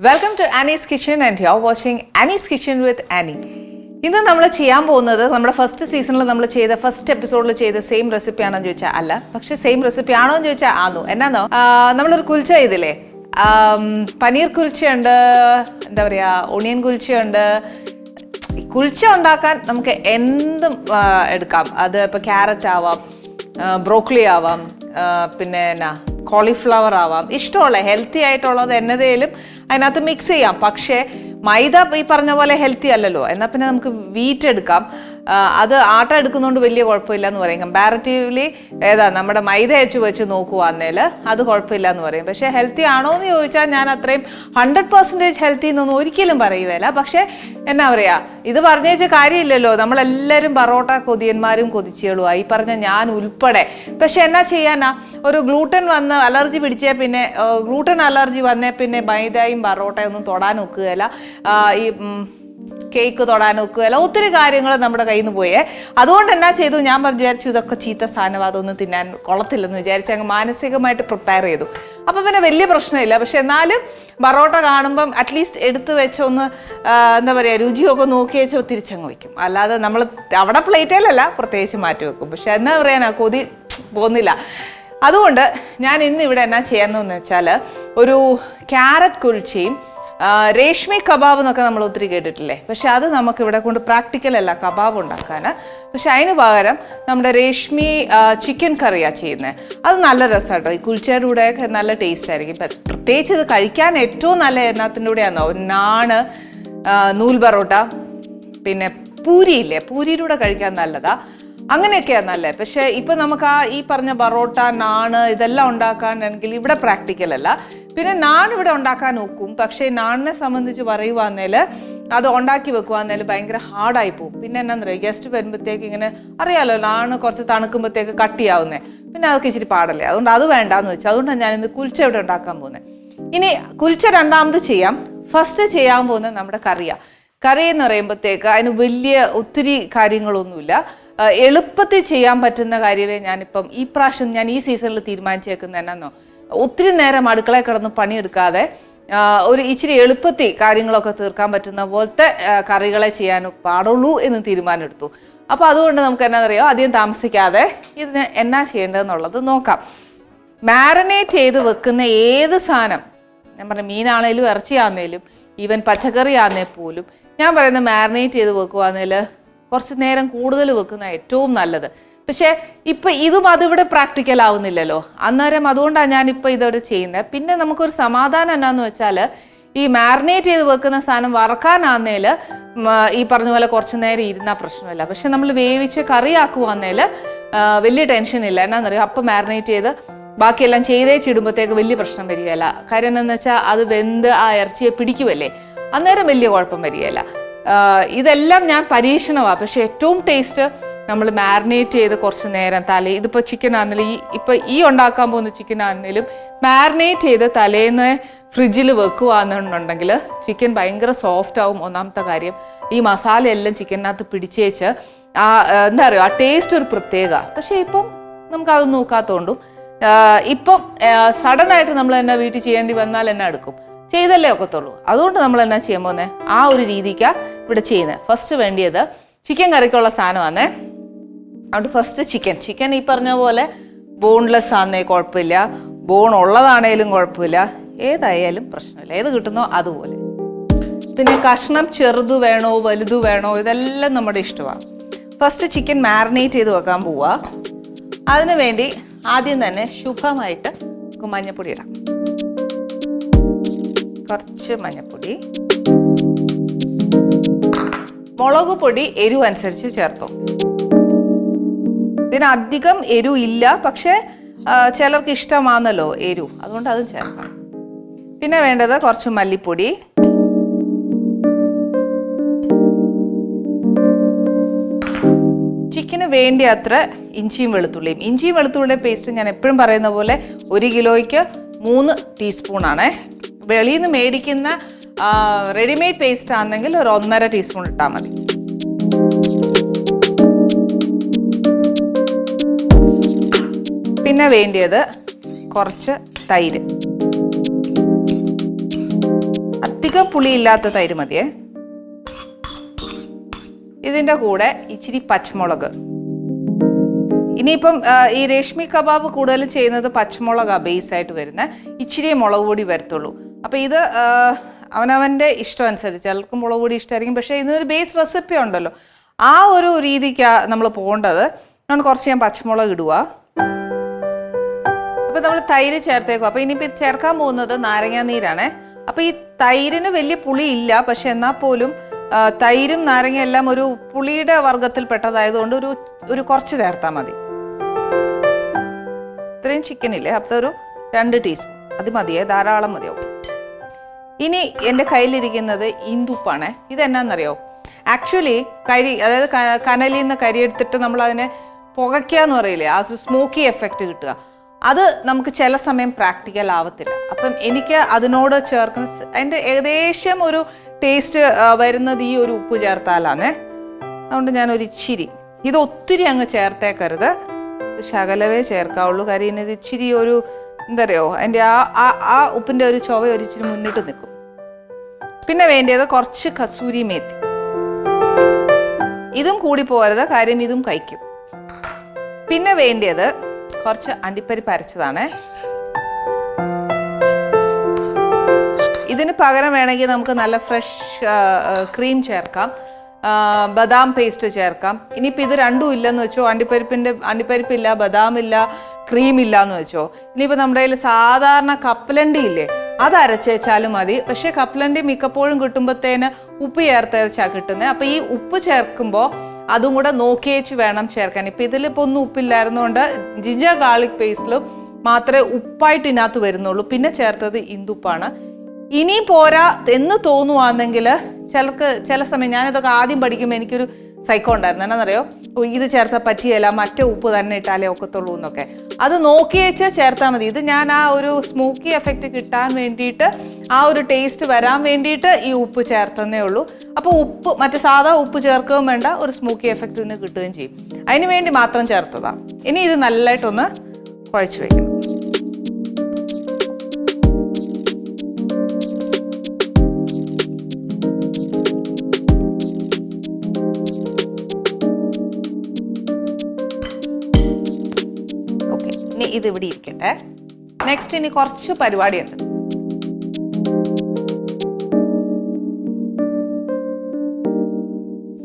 Welcome to Annie's kitchen and you are watching Annie's kitchen with Annie ഇന്ന് നമ്മൾ ചെയ്യാൻ പോകുന്നത് നമ്മുടെ ഫസ്റ്റ് സീസണിൽ നമ്മൾ ചെയ്ത ഫസ്റ്റ് എപ്പിസോഡിൽ ചെയ്ത സെയിം റെസിപ്പി ആണോ എന്ന് ചോദിച്ചാൽ അല്ല പക്ഷേ സെയിം റെസിപ്പി ആണോ എന്ന് ചോദിച്ചാൽ ആന്നു. എന്നാന്നോ? നമ്മളൊരു കുൽച്ച ചെയ്തില്ലേ? പനീർ കുൽച്ചയുണ്ട് എന്താ പറയുക ഒണിയൻ കുൽച്ചയുണ്ട്. കുൽച്ച ഉണ്ടാക്കാൻ നമുക്ക് എന്തും എടുക്കാം. അത് ഇപ്പോൾ ക്യാരറ്റ് ആവാം ബ്രോക്കളി ആവാം പിന്നെ എന്നാ കോളിഫ്ലവർ ആവാം. ഇഷ്ടമുള്ള ഹെൽത്തി ആയിട്ടുള്ളത് എന്നതേലും അതിനകത്ത് മിക്സ് ചെയ്യാം. പക്ഷേ മൈദ ഈ പറഞ്ഞ പോലെ ഹെൽത്തി അല്ലല്ലോ. എന്നാൽ പിന്നെ നമുക്ക് വീറ്റ് എടുക്കാം. അത് ആട്ട എടുക്കുന്നതുകൊണ്ട് വലിയ കുഴപ്പമില്ല എന്ന് പറയും. കമ്പാരറ്റീവ്ലി ഏതാ നമ്മുടെ മൈദ അയച്ചു വെച്ച് നോക്കുവാന്നേൽ അത് കുഴപ്പമില്ല എന്ന് പറയും. പക്ഷേ ഹെൽത്തി ആണോ എന്ന് ചോദിച്ചാൽ ഞാൻ അത്രയും ഹൺഡ്രഡ് പെർസെന്റേജ് ഹെൽത്തി എന്നൊന്നും ഒരിക്കലും പറയുകയില്ല. പക്ഷേ എന്നാ പറയുക ഇത് പറഞ്ഞേച്ച കാര്യമില്ലല്ലോ. നമ്മളെല്ലാവരും പറോട്ട കൊതിയന്മാരും കൊതിച്ചുകളുമായി ഈ പറഞ്ഞ ഞാൻ ഉൾപ്പെടെ. പക്ഷെ എന്നാ ചെയ്യാനാ? ഒരു ഗ്ലൂട്ടൻ വന്ന് അലർജി പിടിച്ചാൽ പിന്നെ ഗ്ലൂട്ടൻ അലർജി വന്നേ പിന്നെ മൈദയും പറോട്ടയും ഒന്നും തൊടാൻ ഒക്കുകയില്ല. ഈ കേക്ക് തൊടാൻ ഒക്കുകയില്ല ഒത്തിരി കാര്യങ്ങൾ നമ്മുടെ കയ്യിൽ നിന്ന് പോയേ. അതുകൊണ്ട് എന്നാ ചെയ്തു? ഞാൻ വിചാരിച്ചു ഇതൊക്കെ ചീത്ത സാധനം അതൊന്നും തിന്നാൻ കൊള്ളത്തില്ലെന്ന് വിചാരിച്ച് അങ്ങ് മാനസികമായിട്ട് പ്രിപ്പയർ ചെയ്തു. അപ്പം പിന്നെ വലിയ പ്രശ്നമില്ല. പക്ഷെ എന്നാലും ബറോട്ട കാണുമ്പം അറ്റ്ലീസ്റ്റ് എടുത്ത് വെച്ചൊന്ന് എന്താ പറയുക രുചിയൊക്കെ നോക്കി വെച്ച് തിരിച്ചങ്ങ് വയ്ക്കും. അല്ലാതെ നമ്മൾ അവിടെ പ്ലേറ്റിലല്ല പ്രത്യേകിച്ച് മാറ്റി വെക്കും. പക്ഷെ എന്നാ പറയാനാ കൊതി പോകുന്നില്ല. അതുകൊണ്ട് ഞാൻ ഇന്ന് ഇവിടെ എന്നാ ചെയ്യാമെന്ന് വെച്ചാൽ ഒരു ക്യാരറ്റ് കുൽച്ചയും ആ, രേഷ്മി കബാബ് എന്നൊക്കെ നമ്മൾ ഒത്തിരി കേട്ടിട്ടില്ലേ? പക്ഷെ അത് നമുക്ക് ഇവിടെ കൊണ്ട് പ്രാക്ടിക്കൽ അല്ല കബാബ് ഉണ്ടാക്കാൻ പക്ഷെ അതിന് പകരം നമ്മുടെ രേഷ്മി ചിക്കൻ കറിയാണ് ചെയ്യുന്നത് അത് നല്ല രസമാട്ടോ. ഈ കുൽച്ചയുടെ കൂടെയൊക്കെ നല്ല ടേസ്റ്റ് ആയിരിക്കും. പ്രത്യേകിച്ച് ഇത് കഴിക്കാൻ ഏറ്റവും നല്ല എന്നത്തിന്റെ കൂടെയാണോ നാണ് നൂൽ ബറോട്ട പിന്നെ പൂരിയില്ലേ പൂരിയിലൂടെ കഴിക്കാൻ നല്ലതാ. അങ്ങനെയൊക്കെയാണ് നല്ലത് പക്ഷേ ഇപ്പം നമുക്ക് ആ ഈ പറഞ്ഞ ബറോട്ട നാണ് ഇതെല്ലാം ഉണ്ടാക്കാനാണെങ്കിൽ ഇവിടെ പ്രാക്ടിക്കൽ അല്ല. പിന്നെ നാൺ ഇവിടെ ഉണ്ടാക്കാൻ നോക്കും. പക്ഷേ നാണിനെ സംബന്ധിച്ച് പറയുവാന്നേൽ അത് ഉണ്ടാക്കി വെക്കുവാന്നേൽ ഭയങ്കര ഹാർഡായി പോകും. പിന്നെ എന്നാന്ന് പറയുക ഗസ്റ്റ് വരുമ്പോഴത്തേക്ക് ഇങ്ങനെ അറിയാലോ നാണ് കുറച്ച് തണുക്കുമ്പോഴത്തേക്ക് കട്ടിയാവുന്നേ. പിന്നെ അതൊക്കെ ഇച്ചിരി പാടല്ലേ? അതുകൊണ്ട് അത് വേണ്ടാന്ന് വെച്ചു. അതുകൊണ്ടാണ് ഞാൻ ഇന്ന് കുൽച്ച ഇവിടെ ഉണ്ടാക്കാൻ പോകുന്നത് ഇനി കുൽച്ച രണ്ടാമത് ചെയ്യാം. ഫസ്റ്റ് ചെയ്യാൻ പോകുന്നത് നമ്മുടെ കറിയാണ് കറി എന്ന് പറയുമ്പോഴത്തേക്ക് അതിന് വലിയ ഒത്തിരി കാര്യങ്ങളൊന്നുമില്ല. എളുപ്പത്തിൽ ചെയ്യാൻ പറ്റുന്ന കാര്യമേ ഞാനിപ്പം ഈ പ്രാവശ്യം ഞാൻ ഈ സീസണിൽ തീരുമാനിച്ചേക്കുന്നത് എന്നാന്നോ ഒത്തിരി നേരം അടുക്കളയിൽ കിടന്ന് പണിയെടുക്കാതെ ഒരു ഇച്ചിരി എളുപ്പത്തിൽ കാര്യങ്ങളൊക്കെ തീർക്കാൻ പറ്റുന്ന പോലത്തെ കറികളെ ചെയ്യാൻ പാടുള്ളൂ എന്ന് തീരുമാനമെടുത്തു. അപ്പോൾ അതുകൊണ്ട് നമുക്ക് എന്നാണെന്നറിയോ അധികം താമസിക്കാതെ ഇതിന് എന്നാ ചെയ്യേണ്ടതെന്നുള്ളത് നോക്കാം. മാരിനേറ്റ് ചെയ്ത് വെക്കുന്ന ഏത് സാധനം? ഞാൻ പറഞ്ഞ മീനാണേലും ഇറച്ചിയാന്നേലും ഈവൻ പച്ചക്കറി പോലും. ഞാൻ പറയുന്ന മാരിനേറ്റ് ചെയ്ത് വെക്കുകയാണെങ്കിൽ കുറച്ച് നേരം കൂടുതൽ വെക്കുന്ന ഏറ്റവും നല്ലത്. പക്ഷേ ഇപ്പം ഇതും അതിവിടെ പ്രാക്ടിക്കൽ ആവുന്നില്ലല്ലോ. അന്നേരം അതുകൊണ്ടാണ് ഞാനിപ്പോൾ ഇതോടെ ചെയ്യുന്നത് പിന്നെ നമുക്കൊരു സമാധാനം എന്നാന്ന് വെച്ചാൽ ഈ മാരിനേറ്റ് ചെയ്ത് വെക്കുന്ന സാധനം വറക്കാനാന്നേൽ ഈ പറഞ്ഞ പോലെ കുറച്ച് നേരം ഇരുന്നാൽ പ്രശ്നമില്ല. പക്ഷെ നമ്മൾ വേവിച്ച് കറിയാക്കുവാന്നേൽ വലിയ ടെൻഷൻ ഇല്ല. എന്നാന്നറിയോ? അപ്പം മാരിനേറ്റ് ചെയ്ത് ബാക്കിയെല്ലാം ചെയ്തേ ചിടുമ്പോഴത്തേക്ക് വലിയ പ്രശ്നം വരികയില്ല. കാര്യം എന്താണെന്ന് വെച്ചാൽ അത് വെന്ത് ആ ഇറച്ചിയെ പിടിക്കുമല്ലേ അന്നേരം വലിയ കുഴപ്പം വരികയില്ല. ഇതെല്ലാം ഞാൻ പരീക്ഷണമാണ് പക്ഷേ ഏറ്റവും ടേസ്റ്റ് നമ്മൾ മാരിനേറ്റ് ചെയ്ത് കുറച്ച് നേരം തലേ ഇതിപ്പോൾ ചിക്കൻ ആണെങ്കിലും ഈ ഇപ്പം ഈ ഉണ്ടാക്കാൻ പോകുന്ന ചിക്കൻ ആണെങ്കിലും മാരിനേറ്റ് ചെയ്ത് തലേന്ന് ഫ്രിഡ്ജിൽ വെക്കുകയാണെന്നുണ്ടെങ്കിൽ ചിക്കൻ ഭയങ്കര സോഫ്റ്റ് ആവും. ഒന്നാമത്തെ കാര്യം ഈ മസാല എല്ലാം ചിക്കനകത്ത് പിടിച്ചേച്ച് ആ എന്താ പറയുക ആ ടേസ്റ്റ് ഒരു പ്രത്യേക. പക്ഷേ ഇപ്പം നമുക്കത് നോക്കാത്തതുകൊണ്ടും ഇപ്പം സഡനായിട്ട് നമ്മൾ എന്നാ വീട്ടിൽ ചെയ്യേണ്ടി വന്നാൽ എന്നെ എടുക്കും? ചെയ്തല്ലേ ഒക്കത്തുള്ളൂ. അതുകൊണ്ട് നമ്മൾ എന്നാ ചെയ്യാൻ പോകുന്നത് ആ ഒരു രീതിക്കാണ് ഇവിടെ ചെയ്യുന്നത് ഫസ്റ്റ് വേണ്ടിയത് ചിക്കൻ കറിക്കുള്ള സാധനമാണേ അതുകൊണ്ട് ഫസ്റ്റ് ചിക്കൻ ചിക്കൻ ഈ പറഞ്ഞ പോലെ ബോൺലെസ് ആണെന്നേ കുഴപ്പമില്ല. ബോൺ ഉള്ളതാണേലും കുഴപ്പമില്ല. ഏതായാലും പ്രശ്നമില്ല. ഏത് കിട്ടുന്നോ അതുപോലെ. പിന്നെ കഷ്ണം ചെറുത് വേണോ വലുത് വേണോ ഇതെല്ലാം നമ്മുടെ ഇഷ്ടമാണ് ഫസ്റ്റ് ചിക്കൻ മാരിനേറ്റ് ചെയ്ത് വെക്കാൻ പോവുക അതിനു വേണ്ടി ആദ്യം തന്നെ ശുഭമായിട്ട് മഞ്ഞപ്പൊടി ഇടാം. കുറച്ച് മഞ്ഞപ്പൊടി. മുളക് പൊടി എരിവനുസരിച്ച് ചേർത്തോ. ഇതിനധികം എരു ഇല്ല പക്ഷേ ചിലർക്ക് ഇഷ്ടമാണല്ലോ എരു. അതുകൊണ്ട് അത് ചേർക്കാം പിന്നെ വേണ്ടത് കുറച്ച് മല്ലിപ്പൊടി. ചിക്കന് വേണ്ടി അത്ര ഇഞ്ചിയും വെളുത്തുള്ളിയും. ഇഞ്ചിയും വെളുത്തുള്ളിയുടെ പേസ്റ്റ് ഞാൻ എപ്പോഴും പറയുന്ന പോലെ ഒരു കിലോയ്ക്ക് മൂന്ന് ടീസ്പൂണാണ്. വെളിയിൽ നിന്ന് മേടിക്കുന്ന റെഡിമെയ്ഡ് പേസ്റ്റ് ആണെങ്കിൽ ഒരു ഒന്നര ടീസ്പൂൺ ഇട്ടാൽ മതി. പിന്നെ വേണ്ടിയത് കുറച്ച് തൈര്. അധികം പുളിയില്ലാത്ത തൈര് മതിയേ. ഇതിന്റെ കൂടെ ഇച്ചിരി പച്ചമുളക്. ഇനിയിപ്പം ഈ രേഷ്മി കബാബ് കൂടുതലും ചെയ്യുന്നത് പച്ചമുളകാണ് ബേസ് ആയിട്ട് വരുന്നത് ഇച്ചിരി മുളക് പൊടി വരത്തുള്ളൂ. അപ്പോൾ ഇത് അവനവന്റെ ഇഷ്ടം അനുസരിച്ച്. ചിലർക്ക് മുളക് പൊടി ഇഷ്ടമായിരിക്കും പക്ഷേ ഇതിനൊരു ബേസ് റെസിപ്പി ഉണ്ടല്ലോ. ആ ഒരു രീതിക്കാണ് നമ്മൾ പോകേണ്ടത്. ഞാൻ കുറച്ച് ഞാൻ പച്ചമുളക് ഇടുക അപ്പോൾ നമ്മൾ തൈര് ചേർത്തേക്കും. അപ്പോൾ ഇനിയിപ്പോൾ ചേർക്കാൻ പോകുന്നത് നാരങ്ങാ നീരാണേ. അപ്പോൾ ഈ തൈരിന് വലിയ പുളി ഇല്ല പക്ഷെ എന്നാൽ പോലും തൈരും നാരങ്ങ എല്ലാം ഒരു പുളിയുടെ വർഗത്തിൽ പെട്ടതായതുകൊണ്ട് ഒരു ഒരു കുറച്ച് ചേർത്താൽ മതി. ഇത്രയും ചിക്കൻ ഇല്ലേ? അപ്പോൾ ഒരു രണ്ട് ടീസ്പൂൺ അത് മതിയേ. ധാരാളം മതിയാവും. ഇനി എന്റെ കയ്യിലിരിക്കുന്നത് ഇന്ദുപ്പാണ്. ഇതെന്നാന്നറിയോ? ആക്ച്വലി കരി അതായത് കനലിൽ നിന്ന് കരി എടുത്തിട്ട് നമ്മൾ അതിനെ പുകയ്ക്കുക എന്ന് പറയില്ലേ? ആ സ്മോക്കി എഫക്റ്റ് കിട്ടുക. അത് നമുക്ക് ചില സമയം പ്രാക്ടിക്കൽ ആവത്തില്ല. അപ്പം എനിക്ക് അതിനോട് ചേർക്കുന്ന അതിന്റെ ഏകദേശം ഒരു ടേസ്റ്റ് വരുന്നത് ഈ ഒരു ഉപ്പ് ചേർത്താലാണ് അതുകൊണ്ട് ഞാനൊരു ഇച്ചിരി. ഇത് ഒത്തിരി അങ്ങ് ചേർത്തേക്കരുത്. ശകലവേ ചേർക്കാവുള്ളൂ. കാര്യം ഇത് ഇച്ചിരി ഒരു എന്താ പറയുക അതിന്റെ ആ ആ- ആ ഉപ്പിന്റെ ഒരു ചുവ ഒരു ഇച്ചിരി മുന്നിട്ട് നിൽക്കും. പിന്നെ വേണ്ടിയത് കുറച്ച് കസൂരി മേത്തി. ഇതും കൂടി പോരുത് കാര്യം ഇതും കഴിക്കും. പിന്നെ വേണ്ടിയത് കുറച്ച് അണ്ടിപ്പരിപ്പ് അരച്ചതാണേ ഇതിന് പകരം വേണമെങ്കിൽ നമുക്ക് നല്ല ഫ്രഷ് ക്രീം ചേർക്കാം. ബദാം പേസ്റ്റ് ചേർക്കാം. ഇനിയിപ്പോൾ ഇത് രണ്ടും ഇല്ലെന്ന് വെച്ചോ അണ്ടിപ്പരിപ്പിന്റെ അണ്ടിപ്പരിപ്പില്ല ബദാം ഇല്ല ക്രീം ഇല്ല എന്ന് വെച്ചോ. ഇനിയിപ്പോൾ നമ്മുടെ കയ്യിൽ സാധാരണ കപ്പലണ്ടി ഇല്ലേ അത് അരച്ചേച്ചാലും മതി. പക്ഷേ കപ്പലണ്ടി മിക്കപ്പോഴും കിട്ടുമ്പോഴത്തേന് ഉപ്പ് ചേർത്തരച്ചാണ് കിട്ടുന്നത് അപ്പോൾ ഈ ഉപ്പ് ചേർക്കുമ്പോൾ അതും കൂടെ നോക്കിയേച്ച് വേണം ചേർക്കാൻ. ഇപ്പം ഇതിലിപ്പോൾ ഒന്നും ഉപ്പില്ലായിരുന്നുകൊണ്ട് ജിഞ്ചർ ഗാർലിക് പേസ്റ്റിലും മാത്രമേ ഉപ്പായിട്ട് ഇതിനകത്ത് വരുന്നുള്ളൂ. പിന്നെ ചേർത്തത് ഇന്ദുപ്പാണ്. ഇനിയും പോരാ എന്ന് തോന്നുവാണെങ്കിൽ ചിലർക്ക് ചില സമയം ഞാനിതൊക്കെ ആദ്യം പഠിക്കുമ്പോൾ എനിക്കൊരു സൈക്കോ ഉണ്ടായിരുന്നു. എന്നാണെന്നറിയോ ഓ ഇത് ചേർത്താൽ പറ്റിയല്ല മറ്റേ ഉപ്പ് തന്നെ ഇട്ടാലേ ഒക്കത്തുള്ളൂ എന്നൊക്കെ. അത് നോക്കിയേച്ച് ചേർത്താൽ മതി. ഇത് ഞാൻ ആ ഒരു സ്മോക്കി എഫക്റ്റ് കിട്ടാൻ വേണ്ടിയിട്ട് ആ ഒരു ടേസ്റ്റ് വരാൻ വേണ്ടിയിട്ട് ഈ ഉപ്പ് ചേർത്തന്നേ ഉള്ളൂ. അപ്പോൾ ഉപ്പ് മറ്റേ സാധാ ഉപ്പ് ചേർക്കുകയും വേണ്ട ഒരു സ്മോക്കി എഫക്റ്റ് ഇതിന് കിട്ടുകയും ചെയ്യും. അതിന് വേണ്ടി മാത്രം ചേർത്തതാണ് ഇനി ഇത് നല്ലതായിട്ടൊന്ന് കുഴച്ച് വയ്ക്കണം ഇത് ഇവിടെ ഇരിക്കട്ടെ. നെക്സ്റ്റ് ഇനി കുറച്ച് പരിപാടിയുണ്ട്.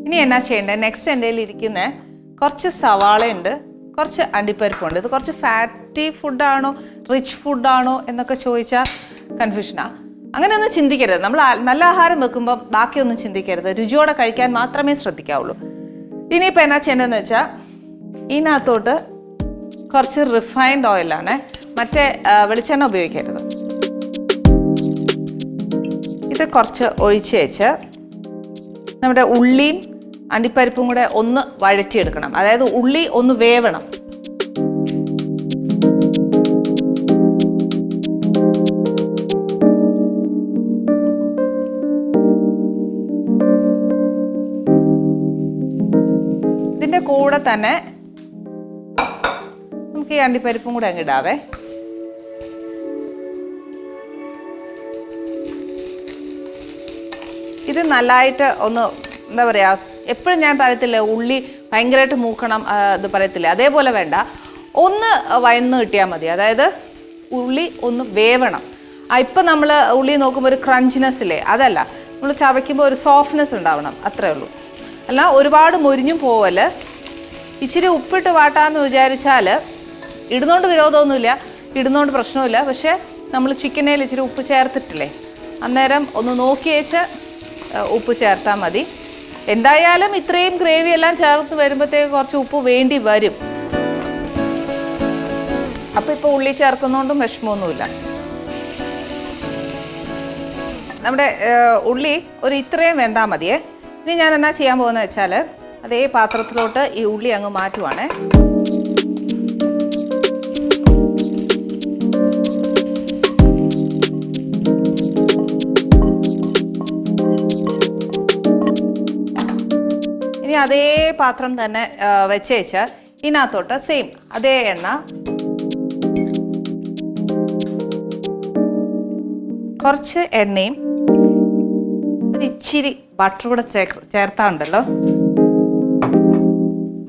ഇനി എന്നാ ചെയ്യേണ്ടത് നെക്സ്റ്റ് എന്റെ ഇരിക്കുന്ന കുറച്ച് സവാളയുണ്ട് കുറച്ച് അണ്ടിപ്പരിപ്പുണ്ട്. ഇത് കുറച്ച് ഫാറ്റി ഫുഡാണോ റിച്ച് ഫുഡാണോ എന്നൊക്കെ ചോദിച്ചാൽ കൺഫ്യൂഷനാണ് അങ്ങനെയൊന്നും ചിന്തിക്കരുത്. നമ്മൾ നല്ല ആഹാരം വെക്കുമ്പോൾ ബാക്കിയൊന്നും ചിന്തിക്കരുത്. രുചിയോടെ കഴിക്കാൻ മാത്രമേ ശ്രദ്ധിക്കാവുള്ളൂ. ഇനിയിപ്പോൾ എന്നാ ചെയ്യേണ്ടതെന്ന് വെച്ചാൽ ഇതിനകത്തോട്ട് കുറച്ച് റിഫൈൻഡ് ഓയിലാണ് മറ്റേ വെളിച്ചെണ്ണ ഉപയോഗിക്കരുത്. ഇത് കുറച്ച് ഒഴിച്ച് വെച്ച് നമ്മുടെ ഉള്ളിയും അണ്ടിപ്പരിപ്പും കൂടെ ഒന്ന് വഴറ്റിയെടുക്കണം. അതായത് ഉള്ളി ഒന്ന് വേവണം. ഇതിന്റെ കൂടെ തന്നെ ഈ അണ്ടിപ്പരിപ്പും കൂടെ അങ്ങ് ഇടാവേ. ഇത് നല്ലതായിട്ട് ഒന്ന് എന്താ പറയുക എപ്പോഴും ഞാൻ പറയത്തില്ല ഉള്ളി ഭയങ്കരമായിട്ട് മൂക്കണം അത് പറയത്തില്ല? അതേപോലെ വേണ്ട. ഒന്ന് വയന്ന് കിട്ടിയാൽ മതി. അതായത് ഉള്ളി ഒന്ന് വേവണം. ഇപ്പം നമ്മൾ ഉള്ളി നോക്കുമ്പോൾ ഒരു ക്രഞ്ചിനെസ് ഇല്ലേ? അതല്ല. നമ്മൾ ചവയ്ക്കുമ്പോൾ ഒരു സോഫ്റ്റ്നെസ് ഉണ്ടാവണം. അത്രേ ഉള്ളൂ. അല്ല ഒരുപാട് മൊരിഞ്ഞും പോവൽ ഇച്ചിരി ഉപ്പിട്ട് വാട്ടാന്ന് വിചാരിച്ചാൽ ഇടുന്നോണ്ട് വിരോധമൊന്നുമില്ല ഇടുന്നോണ്ട് പ്രശ്നമില്ല പക്ഷേ നമ്മൾ ചിക്കനേൽ ഇച്ചിരി ഉപ്പ് ചേർത്തിട്ടില്ലേ? അന്നേരം ഒന്ന് നോക്കി വെച്ച് ഉപ്പ് ചേർത്താൽ മതി. എന്തായാലും ഇത്രയും ഗ്രേവി എല്ലാം ചേർത്ത് വരുമ്പോഴത്തേക്ക് കുറച്ച് ഉപ്പ് വേണ്ടി വരും. അപ്പോൾ ഇപ്പോൾ ഉള്ളി ചേർക്കുന്നതുകൊണ്ടും വിഷമമൊന്നുമില്ല. നമ്മുടെ ഉള്ളി ഒരു ഇത്രയും വെന്താൽ മതിയേ. ഇനി ഞാൻ എന്നാ ചെയ്യാൻ പോകുന്നത് വെച്ചാൽ അതേ പാത്രത്തിലോട്ട് ഈ ഉള്ളി അങ്ങ് മാറ്റുവാണേ. അതേ പാത്രം തന്നെ വെച്ചേച്ച് ഇതിനകത്തോട്ട് സെയിം അതേ എണ്ണ. കുറച്ച് എണ്ണയും ഒരു ഇച്ചിരി ബട്ടർ കൂടെ ചേർ- ചേർത്താണ്ടല്ലോ.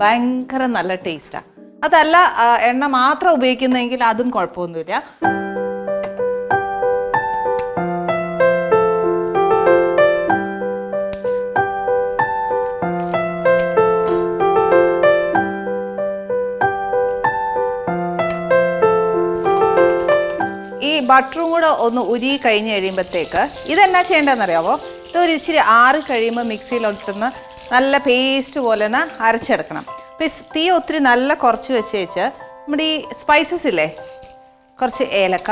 ഭയങ്കര നല്ല ടേസ്റ്റാണ് അതല്ല എണ്ണ മാത്രം ഉപയോഗിക്കുന്നതെങ്കിൽ അതും കുഴപ്പമൊന്നുമില്ല. ബട്ടറും കൂടെ ഒന്ന് ഉരുകി കഴിഞ്ഞ് കഴിയുമ്പോഴത്തേക്ക് ഇതെന്നാ ചെയ്യേണ്ടതെന്നറിയാമോ ഇതൊരു ഇച്ചിരി ആറ് കഴിയുമ്പോൾ മിക്സിയിലൊട്ടുന്ന നല്ല പേസ്റ്റ് പോലെ ഒന്ന് അരച്ചെടുക്കണം. അപ്പം തീ ഒത്തിരി നല്ല കുറച്ച് വെച്ച് വെച്ച് നമ്മുടെ ഈ സ്പൈസസ് ഇല്ലേ? കുറച്ച് ഏലക്ക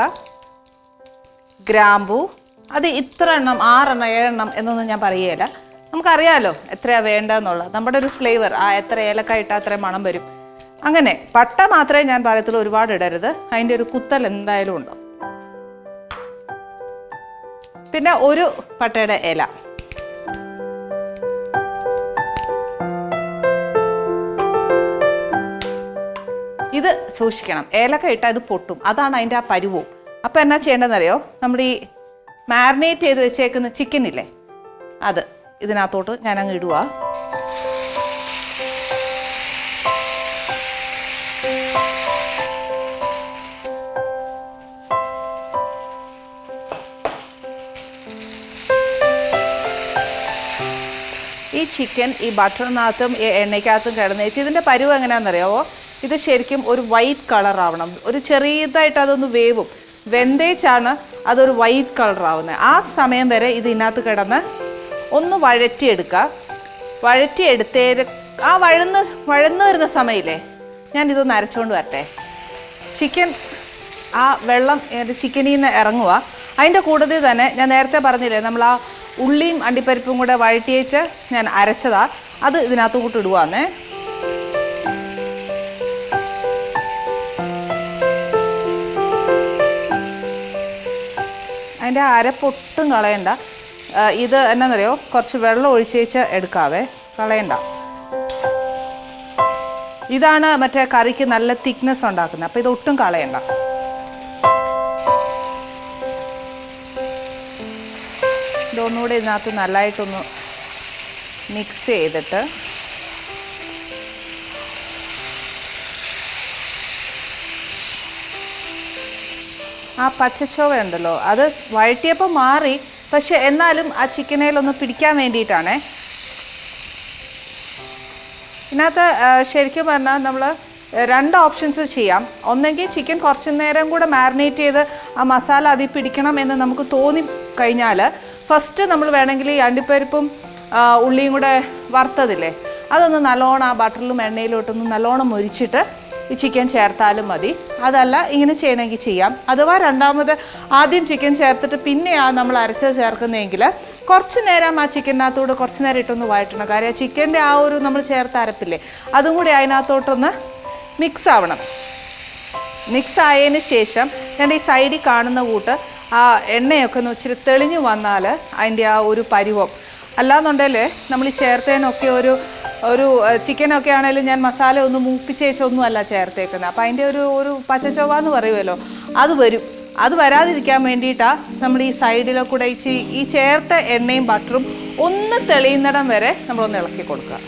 ഗ്രാമ്പു അത് ഇത്ര എണ്ണം ആറെണ്ണം ഏഴെണ്ണം എന്നൊന്നും ഞാൻ പറയുകയില്ല. നമുക്കറിയാമല്ലോ എത്രയാണ് വേണ്ടതെന്നുള്ളത് നമ്മുടെ ഒരു ഫ്ലേവർ ആ എത്ര ഏലക്ക ഇട്ടാൽ അത്രയും മണം വരും. അങ്ങനെ പട്ട മാത്രമേ ഞാൻ പറയത്തുള്ളൂ ഒരുപാട് ഇടരുത്. അതിന്റെ ഒരു കുത്തൽ എന്തായാലും ഉണ്ടാവും പിന്നെ ഒരു പട്ടയുടെ ഇല. ഇത് സൂക്ഷിക്കണം. ഏലക്ക ഇട്ടാൽ ഇത് പൊട്ടും. അതാണ് അതിന്റെ ആ പരുവും. അപ്പോൾ എന്നാ ചെയ്യേണ്ടതെന്നറിയോ? നമ്മൾ ഈ മാരിനേറ്റ് ചെയ്ത് വെച്ചേക്കുന്ന ചിക്കൻ ഇല്ലേ? അത് ഇതിനകത്തോട്ട് ഞാനങ്ങ് ഇടുക ചിക്കൻ ഈ ബട്ടറിനകത്തും ഈ എണ്ണയ്ക്കകത്തും കിടന്ന് വെച്ച് ഇതിന്റെ പരുവ് എങ്ങനെയാണെന്നറിയാവോ? ഇത് ശരിക്കും ഒരു വൈറ്റ് കളർ ആവണം. ഒരു ചെറിയതായിട്ട് അതൊന്ന് വേവും. വെന്തേച്ചാണ് അതൊരു വൈറ്റ് കളർ ആവുന്നത് ആ സമയം വരെ ഇത് ഇതിനകത്ത് കിടന്ന് ഒന്ന് വഴറ്റിയെടുക്കുക. വഴറ്റിയെടുത്തേ ആ വഴന്ന് വഴന്ന് വരുന്ന സമയമില്ലേ? ഞാൻ ഇതൊന്ന് അരച്ചുകൊണ്ട് വരട്ടെ. ചിക്കൻ ആ വെള്ളം ചിക്കനിൽ നിന്ന് ഇറങ്ങുക. അതിന്റെ കൂട്ടത്തിൽ തന്നെ ഞാൻ നേരത്തെ പറഞ്ഞില്ലേ നമ്മൾ ആ ഉള്ളിയും അണ്ടിപ്പരിപ്പും കൂടെ വഴറ്റിയേച്ച് ഞാൻ അരച്ചതാ. അത് ഇതിനകത്ത് കൂട്ട് ഇടുവാന്നേ അതിന്റെ അരപ്പൊട്ടും കളയണ്ട. ഇത് എന്നാന്നറിയോ? കുറച്ച് വെള്ളം ഒഴിച്ചേച്ച് എടുക്കാവേ. കളയണ്ട. ഇതാണ് മറ്റേ കറിക്ക് നല്ല തിക്നെസ് ഉണ്ടാക്കുന്നത്. അപ്പോൾ ഇതൊട്ടും കളയണ്ട. ഇതൊന്നുകൂടി ഇതിനകത്ത് നല്ലതായിട്ടൊന്ന് മിക്സ് ചെയ്തിട്ട് ആ പച്ചച്ചോവ ഉണ്ടല്ലോ അത് വഴറ്റിയപ്പോൾ മാറി. പക്ഷെ എന്നാലും ആ ചിക്കനയിലൊന്ന് പിടിക്കാൻ വേണ്ടിയിട്ടാണേ. ഇതിനകത്ത് ശരിക്കും പറഞ്ഞാൽ നമ്മൾ രണ്ട് ഓപ്ഷൻസ് ചെയ്യാം. ഒന്നെങ്കിൽ ചിക്കൻ കുറച്ച് നേരം കൂടെ മാരിനേറ്റ് ചെയ്ത് ആ മസാല അതിൽ പിടിക്കണം എന്ന് നമുക്ക് തോന്നി കഴിഞ്ഞാൽ ഫസ്റ്റ് നമ്മൾ വേണമെങ്കിൽ ഈ അണ്ടിപ്പരിപ്പും ഉള്ളിയും കൂടെ വറുത്തതില്ലേ അതൊന്ന് നല്ലോണം ആ ബട്ടറിലും എണ്ണയിലോട്ടൊന്ന് നല്ലോണം മുരിച്ചിട്ട് ഈ ചിക്കൻ ചേർത്താലും മതി. അതല്ല ഇങ്ങനെ ചെയ്യണമെങ്കിൽ ചെയ്യാം. അഥവാ രണ്ടാമത് ആദ്യം ചിക്കൻ ചേർത്തിട്ട് പിന്നെ ആ നമ്മൾ അരച്ചത് ചേർക്കുന്നതെങ്കിൽ കുറച്ച് നേരം ആ ചിക്കനകത്തോട് കുറച്ച് നേരം ഇട്ടൊന്ന് വഴറ്റണം. കാര്യം ആ ചിക്കന്റെ ആ ഒരു നമ്മൾ ചേർത്ത് അരപ്പില്ലേ അതും കൂടി അതിനകത്തോട്ടൊന്ന് മിക്സ് ആവണം മിക്സ് ആയതിന് ശേഷം ഞാൻ ഈ സൈഡിൽ കാണുന്ന കൂട്ട് ആ എണ്ണയൊക്കെ ഒന്ന് ഇച്ചിരി തെളിഞ്ഞു വന്നാൽ അതിന്റെ ആ ഒരു പരുവം. അല്ലാന്നുണ്ടെങ്കിൽ നമ്മൾ ചേർത്തേനൊക്കെ ഒരു ഒരു ചിക്കനൊക്കെ ആണെങ്കിലും ഞാൻ മസാല ഒന്ന് മൂപ്പിച്ചേച്ചൊന്നും അല്ല ചേർത്തേക്കുന്നത്. അപ്പോൾ അതിന്റെ ഒരു ഒരു പച്ചച്ചൊവ എന്ന് പറയുമല്ലോ അത് വരും. അത് വരാതിരിക്കാൻ വേണ്ടിയിട്ടാണ് നമ്മൾ ഈ സൈഡിലെ കൂടെ ഈ ചേർത്ത എണ്ണയും ബട്ടറും ഒന്ന് തെളിയുന്നിടം വരെ നമ്മളൊന്ന് ഇളക്കി കൊടുക്കുക.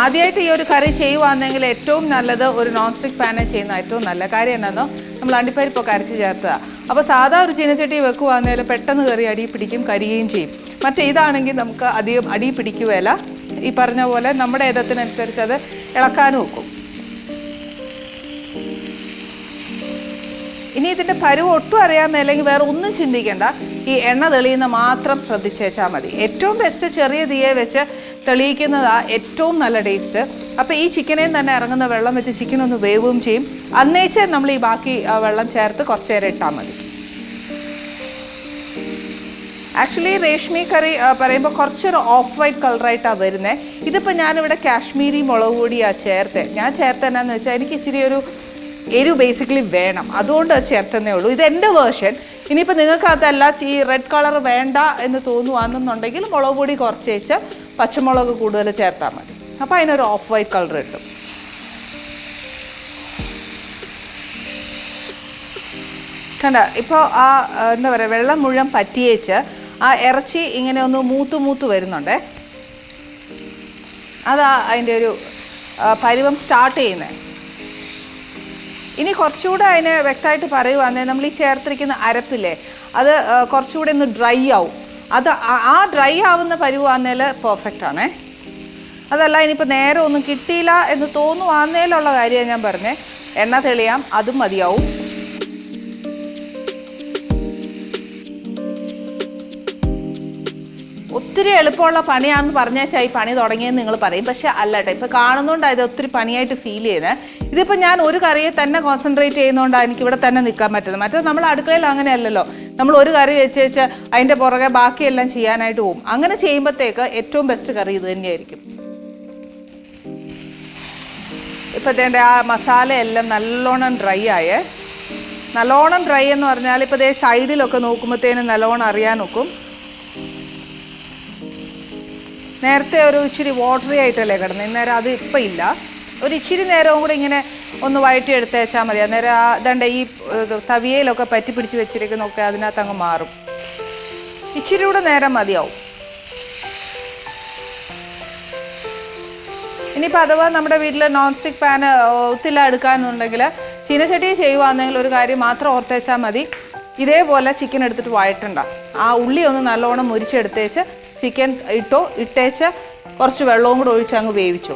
ആദ്യമായിട്ട് ഈ ഒരു കറി ചെയ്യുവാണെങ്കിൽ ഏറ്റവും നല്ലത് ഒരു നോൺ സ്റ്റിക്ക് പാനിൽ ചെയ്യുന്ന ഏറ്റവും നല്ല കാര്യം എന്നാണോ നമ്മൾ അണ്ടിപ്പരിപ്പൊക്കെ അരച്ച് ചേർത്തതാണ് അപ്പോൾ സാധാ ഒരു ചീനച്ചട്ടി വെക്കുവാണെങ്കിൽ പെട്ടെന്ന് കയറി അടി പിടിക്കും കരിയുകയും ചെയ്യും. മറ്റേ ഇതാണെങ്കിൽ നമുക്ക് അധികം അടി പിടിക്കുകയില്ല. ഈ പറഞ്ഞ പോലെ നമ്മുടെ ഇതത്തിനനുസരിച്ച് അത് ഇളക്കാനും വെക്കും ഇനി ഇതിന്റെ പരുവ് ഒട്ടും അറിയാൻ മേലെങ്കിൽ വേറെ ഒന്നും ചിന്തിക്കേണ്ട. ഈ എണ്ണ തെളിയുന്ന മാത്രം ശ്രദ്ധിച്ചേച്ചാൽ മതി. ഏറ്റവും ബെസ്റ്റ് ചെറിയ തീയെ വെച്ച് തെളിയിക്കുന്നതാണ് ഏറ്റവും നല്ല ടേസ്റ്റ് അപ്പോൾ ഈ ചിക്കനേയും തന്നെ ഇറങ്ങുന്ന വെള്ളം വെച്ച് ചിക്കൻ ഒന്ന് വേവുകയും ചെയ്യും. അന്നേച്ച് നമ്മൾ ഈ ബാക്കി വെള്ളം ചേർത്ത് കുറച്ച് നേരം ഇട്ടാൽ മതി. ആക്ച്വലി രേഷ്മി കറി പറയുമ്പോൾ കുറച്ചൊരു ഓഫ് വൈറ്റ് കളറായിട്ടാണ് വരുന്നത് ഇതിപ്പോൾ ഞാനിവിടെ കാശ്മീരി മുളക് പൊടിയാണ് ചേർത്തത് ഞാൻ ചേർത്ത് എന്നാന്ന് വെച്ചാൽ എനിക്ക് ഇച്ചിരി ഒരു എരിവ് ബേസിക്കലി വേണം. അതുകൊണ്ട് അത് ചേർത്തന്നേ ഉള്ളൂ. ഇത് എന്റെ വേർഷൻ ഇനിയിപ്പോൾ നിങ്ങൾക്ക് അതല്ല ഈ റെഡ് കളർ വേണ്ട എന്ന് തോന്നുവാണെന്നുണ്ടെങ്കിൽ മുളക് പൊടി കുറച്ച് വെച്ച് പച്ചമുളക് കൂടുതൽ ചേർത്താൽ മതി. അപ്പോൾ അതിനൊരു ഓഫ് വൈറ്റ് കളർ കിട്ടും. കണ്ട? ഇപ്പോൾ ആ എന്താ പറയുക വെള്ളം മുഴുവൻ പറ്റിയേച്ച് ആ ഇറച്ചി ഇങ്ങനെ ഒന്ന് മൂത്ത് മൂത്ത് വരുന്നുണ്ടേ. അതാ അതിന്റെ ഒരു പരുവം സ്റ്റാർട്ട് ചെയ്യുന്നത് ഇനി കുറച്ചുകൂടെ അതിനെ വ്യക്തമായിട്ട് പറയുവാണെങ്കിൽ നമ്മൾ ഈ ചേർത്തിരിക്കുന്ന അരപ്പില്ലേ അത് കുറച്ചുകൂടെ ഒന്ന് ഡ്രൈ ആവും. അത് ആ ഡ്രൈ ആവുന്ന പരുവാന്നേൽ പെർഫെക്റ്റ് ആണേ. അതല്ല ഇനിയിപ്പോൾ നേരെ ഒന്നും കിട്ടിയില്ല എന്ന് തോന്നുവാന്നേലുള്ള കാര്യമാണ് ഞാൻ പറഞ്ഞത് എണ്ണ തെളിയാം അതും മതിയാവും. ഒത്തിരി എളുപ്പമുള്ള പണിയാണെന്ന് പറഞ്ഞാൽ ഈ പണി തുടങ്ങിയെന്ന് നിങ്ങൾ പറയും. പക്ഷേ അല്ല കേട്ടോ ഇപ്പം കാണുന്നതുകൊണ്ടാണ് ഇത് ഒത്തിരി പണിയായിട്ട് ഫീൽ ചെയ്യുന്നത് ഇതിപ്പോൾ ഞാൻ ഒരു കറിയെ തന്നെ കോൺസെൻട്രേറ്റ് ചെയ്യുന്നതുകൊണ്ടാണ് എനിക്ക് ഇവിടെ തന്നെ നിൽക്കാൻ പറ്റുന്നത്. മറ്റേ നമ്മൾ അടുക്കളയിൽ അങ്ങനെയല്ലല്ലോ. നമ്മൾ ഒരു കറി വെച്ച് വെച്ച് അതിന്റെ പുറകെ ബാക്കിയെല്ലാം ചെയ്യാനായിട്ട് പോകും അങ്ങനെ ചെയ്യുമ്പോഴത്തേക്ക് ഏറ്റവും ബെസ്റ്റ് കറി ഇത് തന്നെയായിരിക്കും. ഇപ്പോഴത്തേന്റെ ആ മസാലയെല്ലാം നല്ലോണം ഡ്രൈ ആയേ. നല്ലോണം ഡ്രൈ എന്ന് പറഞ്ഞാൽ ഇപ്പോൾ ദേ സൈഡിലൊക്കെ നോക്കുമ്പോഴത്തേനും നല്ലോണം അറിയാൻ നോക്കും നേരത്തെ ഒരു ഇച്ചിരി വാട്ടറി ആയിട്ടല്ലേ കിടന്നത് ഇന്നേരം അത് ഇപ്പം ഇല്ല. ഒരു ഇച്ചിരി നേരവും കൂടി ഇങ്ങനെ ഒന്ന് വഴറ്റി എടുത്തേച്ചാൽ മതി. അന്നേരം ആ ഇതണ്ട ഈ തവിയയിലൊക്കെ പറ്റി പിടിച്ച് വെച്ചിരിക്കുന്നൊക്കെ അതിനകത്ത് അങ്ങ് മാറും. ഇച്ചിരി കൂടെ നേരം മതിയാവും. ഇനിയിപ്പോൾ അഥവാ നമ്മുടെ വീട്ടിൽ നോൺ സ്റ്റിക്ക് പാൻ ഒത്തില്ല എടുക്കാന്നുണ്ടെങ്കിൽ ചീനച്ചട്ടി ചെയ്യുവാണെങ്കിൽ ഒരു കാര്യം മാത്രം ഓർത്തേച്ചാൽ മതി. ഇതേപോലെ ചിക്കൻ എടുത്തിട്ട് വഴറ്റണ്ട. ആ ഉള്ളി ഒന്ന് നല്ലോണം മുരിച്ചെടുത്തേച്ച് ചിക്കൻ ഇട്ടോ ഇട്ടേച്ച് കുറച്ച് വെള്ളവും കൂടെ ഒഴിച്ച് അങ്ങ് വേവിച്ചു.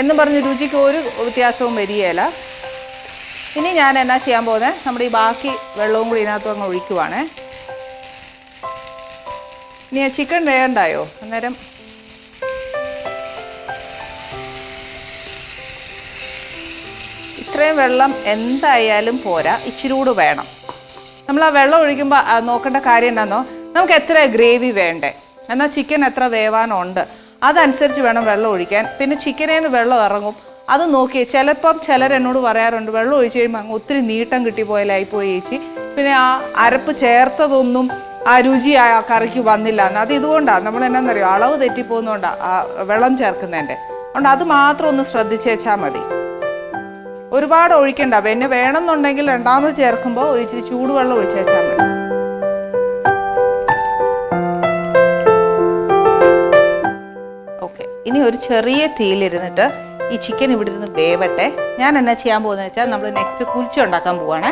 എന്നും പറഞ്ഞ് രുചിക്ക് ഒരു വ്യത്യാസവും വരികയില്ല. ഇനി ഞാൻ എന്നാ ചെയ്യാൻ പോകുന്നത് നമ്മുടെ ഈ ബാക്കി വെള്ളവും കൂടി ഇതിനകത്ത് അങ്ങ് ഒഴിക്കുവാണേ. ഇനി ചിക്കൻ വേണ്ടായോ? അന്നേരം ഇത്രയും വെള്ളം എന്തായാലും പോരാ. ഇച്ചിരി കൂടി വേണം. നമ്മൾ ആ വെള്ളം ഒഴിക്കുമ്പോൾ നോക്കേണ്ട കാര്യം എന്താണെന്നോ നമുക്ക് എത്ര ഗ്രേവി വേണ്ടേ? എന്നാൽ ചിക്കൻ എത്ര വേവാനുണ്ട്? അതനുസരിച്ച് വേണം വെള്ളം ഒഴിക്കാൻ. പിന്നെ ചിക്കനിൽ നിന്ന് വെള്ളം ഇറങ്ങും. അത് നോക്കി ചിലപ്പം ചിലർ എന്നോട് പറയാറുണ്ട് വെള്ളം ഒഴിച്ച് കഴിയുമ്പോൾ അങ്ങ് ഒത്തിരി നീട്ടം കിട്ടിപ്പോയാലായിപ്പോയി ചേച്ചി. പിന്നെ ആ അരപ്പ് ചേർത്തതൊന്നും ആ രുചി ആ കറിക്ക് വന്നില്ല. എന്ന് അത് ഇതുകൊണ്ടാണ് നമ്മൾ എന്നാന്നറിയോ? അളവ് തെറ്റിപ്പോകുന്നതുകൊണ്ടാണ് ആ വെള്ളം ചേർക്കുന്നതിന്റെ. അതുകൊണ്ട് അത് മാത്രം ഒന്ന് ശ്രദ്ധിച്ചേച്ചാൽ മതി. ഒരുപാട് ഒഴിക്കണ്ട. പിന്നെ വേണമെന്നുണ്ടെങ്കിൽ രണ്ടാമത് ചേർക്കുമ്പോൾ ഒരു ഇച്ചിരി ചൂടുവെള്ളം ഒഴിച്ചേച്ചാൽ മതി. ഇനി ഒരു ചെറിയ തീയിലിരുന്നിട്ട് ഈ ചിക്കൻ ഇവിടെ ഇരുന്ന് വേവട്ടെ. ഞാൻ എന്നാ ചെയ്യാൻ പോകുന്നത് വെച്ചാൽ നമ്മൾ നെക്സ്റ്റ് കുൽച്ച ഉണ്ടാക്കാൻ പോവാണ്.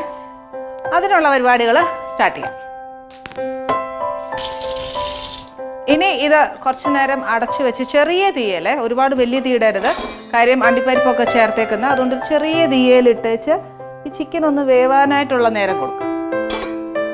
അതിനുള്ള പരിപാടികൾ സ്റ്റാർട്ട് ചെയ്യാം. ഇനി ഇത് കുറച്ച് നേരം അടച്ചു വെച്ച് ചെറിയ തീയല്ലേ? ഒരുപാട് വലിയ തീയിടരുത് കാര്യം അണ്ടിപ്പരിപ്പൊക്കെ ചേർത്തേക്കുന്ന. അതുകൊണ്ട് ചെറിയ ചെറിയ തീയലിട്ടേച്ച് ഈ ചിക്കൻ ഒന്ന് വേവാനായിട്ടുള്ള നേരം കൊടുക്കാം.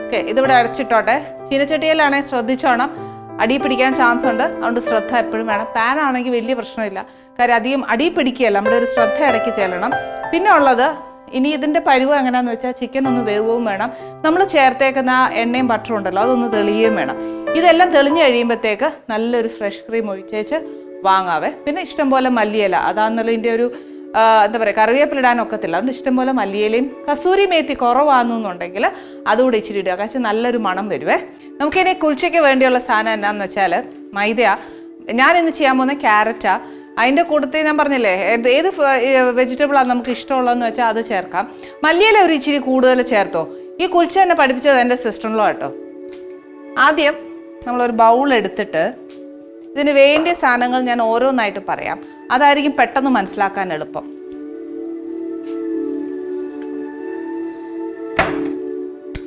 ഓക്കെ ഇതിവിടെ അടച്ചിട്ടോട്ടെ. ചീനച്ചട്ടിയിലാണെങ്കിൽ ശ്രദ്ധിച്ചോണം. അടി പിടിക്കാൻ ചാൻസ് ഉണ്ട്. അതുകൊണ്ട് ശ്രദ്ധ എപ്പോഴും വേണം. പാനാണെങ്കിൽ വലിയ പ്രശ്നമില്ല. കാര്യം അധികം അടി പിടിക്കുകയല്ല. നമ്മുടെ ഒരു ശ്രദ്ധ ഇടയ്ക്ക് ചെല്ലണം. പിന്നെ ഉള്ളത് ഇനി ഇതിന്റെ പരുവ് എങ്ങനെയാണെന്ന് വെച്ചാൽ ചിക്കൻ ഒന്ന് വേവുകയും വേണം. നമ്മൾ ചേർത്തേക്കുന്ന ആ എണ്ണയും ബട്ടറും ഉണ്ടല്ലോ അതൊന്ന് തെളിയുകയും വേണം. ഇതെല്ലാം തെളിഞ്ഞു കഴിയുമ്പോഴത്തേക്ക് നല്ലൊരു ഫ്രഷ് ക്രീം ഒഴിച്ചേച്ച് വാങ്ങാവേ. പിന്നെ ഇഷ്ടംപോലെ മല്ലിയില. അതാണെന്നുള്ള ഇതിന്റെ ഒരു എന്താ പറയുക കറിവേപ്പിലിടാൻ ഒക്കത്തില്ല അതുകൊണ്ട് ഇഷ്ടംപോലെ മല്ലിയിലയും കസൂരി മേത്തി കുറവാണെന്നുണ്ടെങ്കിൽ അതുകൂടെ ഇച്ചിരി ഇടുക. കാരണം നല്ലൊരു മണം വരുവേ. നമുക്കിനി കുൽച്ചയ്ക്ക് വേണ്ടിയുള്ള സാധനം എന്നാന്ന് വെച്ചാൽ മൈദയാ ഞാൻ ഇന്ന് ചെയ്യാൻ പോകുന്ന ക്യാരറ്റാണ് അതിന്റെ കൂട്ടത്തിൽ ഞാൻ പറഞ്ഞില്ലേ ഏത് വെജിറ്റബിളാണ് നമുക്ക് ഇഷ്ടമുള്ളതെന്ന് വെച്ചാൽ അത് ചേർക്കാം. മല്ലിയില ഒരു ഇച്ചിരി കൂടുതൽ ചേർത്തോ? ഈ കുൽച്ച എന്നെ പഠിപ്പിച്ചത് എന്റെ സിസ്റ്ററിലോ കേട്ടോ ആദ്യം നമ്മളൊരു ബൗൾ എടുത്തിട്ട് ഇതിന് വേണ്ടിയ സാധനങ്ങൾ ഞാൻ ഓരോന്നായിട്ട് പറയാം. അതായിരിക്കും പെട്ടെന്ന് മനസ്സിലാക്കാൻ എളുപ്പം.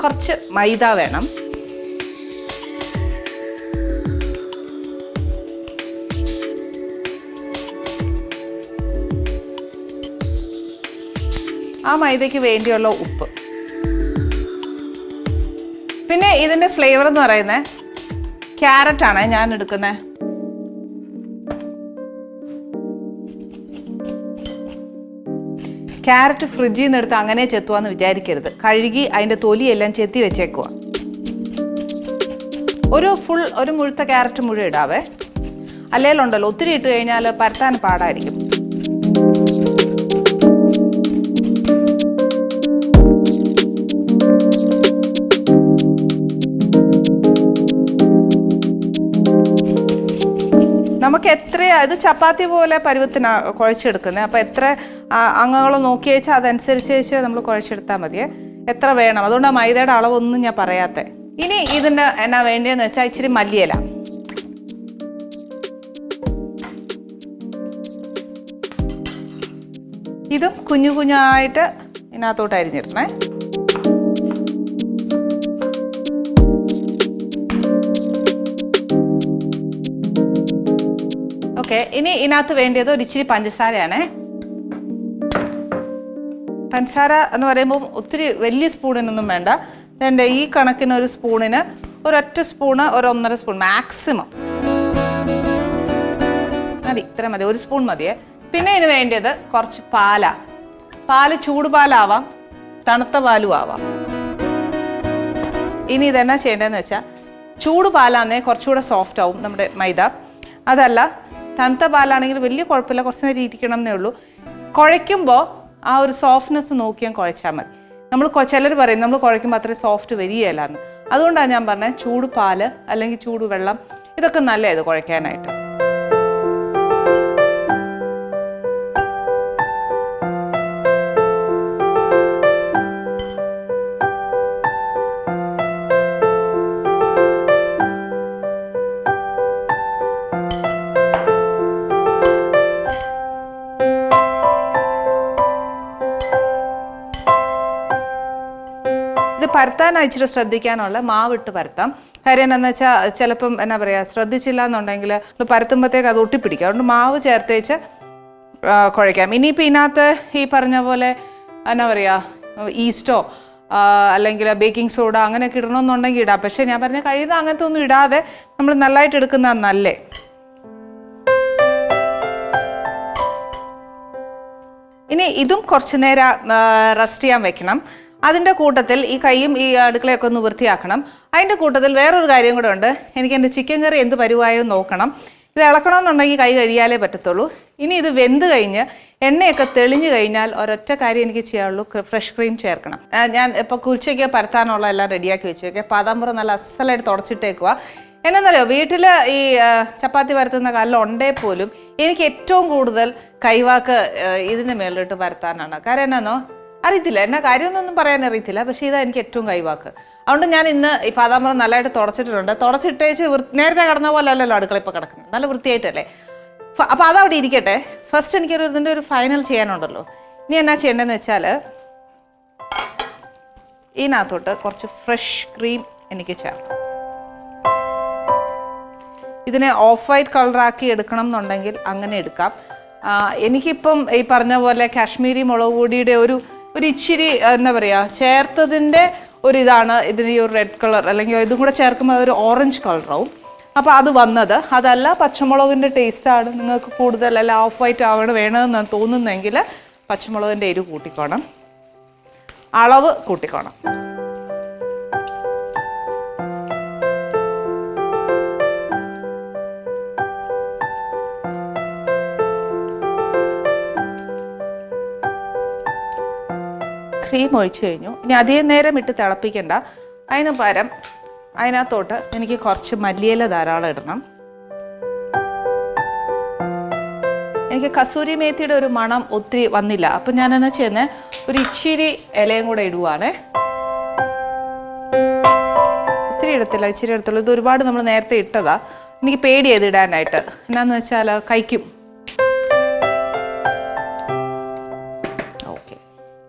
കുറച്ച് മൈദ വേണം. ആ മൈദയ്ക്ക് വേണ്ടിയുള്ള ഉപ്പ്. പിന്നെ ഇതിന്റെ ഫ്ലേവർ എന്ന് പറയുന്നത് ക്യാരറ്റാണ് ഞാൻ എടുക്കുന്നത് ക്യാരറ്റ് ഫ്രിഡ്ജിൽ നിന്ന് എടുത്ത് അങ്ങനെ ചെത്തുവാന്ന് വിചാരിക്കരുത്. കഴുകി അതിന്റെ തൊലിയെല്ലാം ചെത്തി വെച്ചേക്കുക ഒരു ഫുൾ ഒരു മുഴുത്ത ക്യാരറ്റ് മുഴുവൻ ഇടാവേ. അല്ലേലുണ്ടല്ലോ ഒത്തിരി ഇട്ട് കഴിഞ്ഞാൽ പരത്താൻ പാടായിരിക്കും. ഇത് ചപ്പാത്തി പോലെ പരുവത്തിനാ കുഴച്ചെടുക്കുന്നത് അപ്പോൾ എത്ര അംഗങ്ങൾ നോക്കി വെച്ചാൽ അതനുസരിച്ച് വെച്ച് നമ്മൾ കുഴച്ചെടുത്താൽ മതിയേ എത്ര വേണം? അതുകൊണ്ട് മൈദയുടെ അളവൊന്നും ഞാൻ പറയാത്തേ. ഇനി ഇതിന്റെ എന്നാ വേണ്ടിയെന്ന് വെച്ചാൽ ഇച്ചിരി മല്ലിയില. ഇതും കുഞ്ഞു കുഞ്ഞായിട്ട് ഇതിനകത്തോട്ട് അരിഞ്ഞിടണേ. ഓക്കെ ഇനി ഇതിനകത്ത് വേണ്ടിയത് ഒരു ഇച്ചിരി പഞ്ചസാരയാണേ. പഞ്ചസാര എന്ന് പറയുമ്പോൾ ഒത്തിരി വലിയ സ്പൂണിനൊന്നും വേണ്ട. എന്റെ ഈ കണക്കിന് ഒരു സ്പൂണിന് ഒരൊറ്റ സ്പൂണ് ഒരു ഒന്നര സ്പൂൺ മാക്സിമം. മതി ഇത്ര മതി ഒരു സ്പൂൺ മതിയേ. പിന്നെ ഇതിന് വേണ്ടിയത് കുറച്ച് പാലാ. പാൽ ചൂടുപാലാവാം തണുത്ത പാലും ആവാം. ഇനി ഇതെന്നാ ചെയ്യേണ്ടതെന്ന് വെച്ചാൽ ചൂട് പാലാന്നേ കുറച്ചുകൂടെ സോഫ്റ്റ് ആവും നമ്മുടെ മൈദ. അതല്ല തണുത്ത പാലാണെങ്കിൽ വലിയ കുഴപ്പമില്ല കുറച്ച് നേരം ഇരിക്കണം എന്നേ ഉള്ളൂ. കുഴയ്ക്കുമ്പോൾ ആ ഒരു സോഫ്റ്റ്നെസ് നോക്കിയാൽ കുഴച്ചാൽ മതി. നമ്മൾ ചിലർ പറയും നമ്മൾ കുഴയ്ക്കുമ്പോൾ അത്രയും സോഫ്റ്റ് വരികയില്ല എന്ന്. അതുകൊണ്ടാണ് ഞാൻ പറഞ്ഞത് ചൂട് പാൽ അല്ലെങ്കിൽ ചൂട് വെള്ളം ഇതൊക്കെ നല്ലത് കുഴയ്ക്കാനായിട്ട്. പരത്താൻ ഇച്ചിരി ശ്രദ്ധിക്കാനുള്ള മാവിട്ട് പരത്താം കാര്യം എന്താണെന്ന് വെച്ചാൽ ചിലപ്പം എന്നാ പറയുക ശ്രദ്ധിച്ചില്ല എന്നുണ്ടെങ്കിൽ പരത്തുമ്പോഴത്തേക്ക് അത് ഒട്ടിപ്പിടിക്കും. അതുകൊണ്ട് മാവ് ചേർത്തേച്ച് കുഴയ്ക്കാം. ഇനിയിപ്പോൾ ഇതിനകത്ത് ഈ പറഞ്ഞ പോലെ എന്നാ പറയുക ഈസ്റ്റോ അല്ലെങ്കിൽ ബേക്കിംഗ് സോഡ അങ്ങനെയൊക്കെ ഇടണമെന്നുണ്ടെങ്കിൽ ഇടാം. പക്ഷേ ഞാൻ പറഞ്ഞ കഴിയുന്ന അങ്ങനത്തെ ഒന്നും ഇടാതെ നമ്മൾ നല്ലതായിട്ട് എടുക്കുന്ന നല്ലേ? ഇനി ഇതും കുറച്ച് നേരം റെസ്റ്റ് ചെയ്യാൻ വെക്കണം. അതിന്റെ കൂട്ടത്തിൽ ഈ കൈയും ഈ അടുക്കളയൊക്കെ ഒന്ന് വൃത്തിയാക്കണം. അതിന്റെ കൂട്ടത്തിൽ വേറൊരു കാര്യം കൂടെ ഉണ്ട്. എനിക്ക് എന്റെ ചിക്കൻ കറി എന്ത് പരുവായോ നോക്കണം. ഇത് ഇളക്കണമെന്നുണ്ടെങ്കിൽ കൈ കഴിയാലേ പറ്റത്തുള്ളൂ. ഇനി ഇത് വെന്ത് കഴിഞ്ഞ് എണ്ണയൊക്കെ തെളിഞ്ഞു കഴിഞ്ഞാൽ ഒരൊറ്റ കാര്യം എനിക്ക് ചെയ്യാനുള്ളൂ. ഫ്രഷ് ക്രീം ചേർക്കണം. ഞാൻ ഇപ്പോൾ കുറിച്ചൊക്കെ പരത്താനുള്ള എല്ലാം റെഡിയാക്കി വെച്ചേക്കെ. പാതാമ്പുറം നല്ല അസലായിട്ട് തുടച്ചിട്ടേക്കുക എന്നറിയോ വീട്ടിൽ ഈ ചപ്പാത്തി പരത്തുന്ന കല്ല് ഉണ്ടേ പോലും എനിക്ക് ഏറ്റവും കൂടുതൽ കൈവാക്ക് ഇതിന് മേളിലിട്ട് പരത്താനാണ്. കാരണം എന്നാന്നോ? അറിയത്തില്ല. എന്നാ കാര്യമൊന്നും പറയാൻ അറിയത്തില്ല. പക്ഷേ ഇതാ എനിക്ക് ഏറ്റവും കൈവാക്ക്. അതുകൊണ്ട് ഞാൻ ഇന്ന് ഈ പാതാമ്പറം നല്ലതായിട്ട് തുടച്ചിട്ടുണ്ട് തുടച്ചിട്ടേച്ച് നേരത്തെ കടന്ന പോലെ അല്ലല്ലോ അടുക്കള ഇപ്പോൾ കിടക്കുന്നത്. നല്ല വൃത്തിയായിട്ടല്ലേ? അപ്പോൾ അതവിടെ ഇരിക്കട്ടെ. ഫസ്റ്റ് എനിക്കൊരു ഇതിന്റെ ഒരു ഫൈനൽ ചെയ്യാനുണ്ടല്ലോ. ഇനി എന്നാ ചെയ്യേണ്ടതെന്ന് വെച്ചാൽ ഇതിനകത്തോട്ട് കുറച്ച് ഫ്രഷ് ക്രീം എനിക്ക് ചേർക്കാം. ഇതിനെ ഓഫ് വൈറ്റ് കളറാക്കി എടുക്കണം എന്നുണ്ടെങ്കിൽ അങ്ങനെ എടുക്കാം. എനിക്കിപ്പം ഈ പറഞ്ഞ പോലെ കാശ്മീരി മുളക് പൊടിയുടെ ഒരു ഒരു ഇച്ചിരി എന്താ പറയുക ചേർത്തതിന്റെ ഒരു ഇതാണ് ഇതിന് ഈ ഒരു റെഡ് കളർ അല്ലെങ്കിൽ ഇതും കൂടെ ചേർക്കുമ്പോൾ അതൊരു ഓറഞ്ച് കളറാവും അപ്പോൾ അത് വന്നത്. അതല്ല പച്ചമുളകിന്റെ ടേസ്റ്റാണ് നിങ്ങൾക്ക് കൂടുതൽ അല്ല ഓഫ് വൈറ്റ് ആവണം വേണമെന്ന് തോന്നുന്നെങ്കിൽ പച്ചമുളകിന്റെ എരിവ് കൂട്ടിക്കോണം. അളവ് കൂട്ടിക്കോണം. ക്രീം ഒഴിച്ചു കഴിഞ്ഞു. ഇനി അധികം നേരം ഇട്ട് തിളപ്പിക്കണ്ട. അതിന് പകരം അതിനകത്തോട്ട് എനിക്ക് കുറച്ച് മല്ലിയില ധാരാളം ഇടണം. എനിക്ക് കസൂരി മേത്തിയുടെ ഒരു മണം ഒത്തിരി വന്നില്ല. അപ്പം ഞാൻ എന്നാ ചെയ്യുന്നത് ഒരു ഇച്ചിരി ഇലയും കൂടെ ഇടുവാണേ. ഒത്തിരി ഇടത്തില്ല ഇച്ചിരി ഇടത്തുള്ളൂ. ഇത് ഒരുപാട് നമ്മൾ നേരത്തെ ഇട്ടതാ. എനിക്ക് പേടി ചെയ്ത് ഇടാനായിട്ട്. എന്നാന്ന് വെച്ചാൽ കഴിക്കും.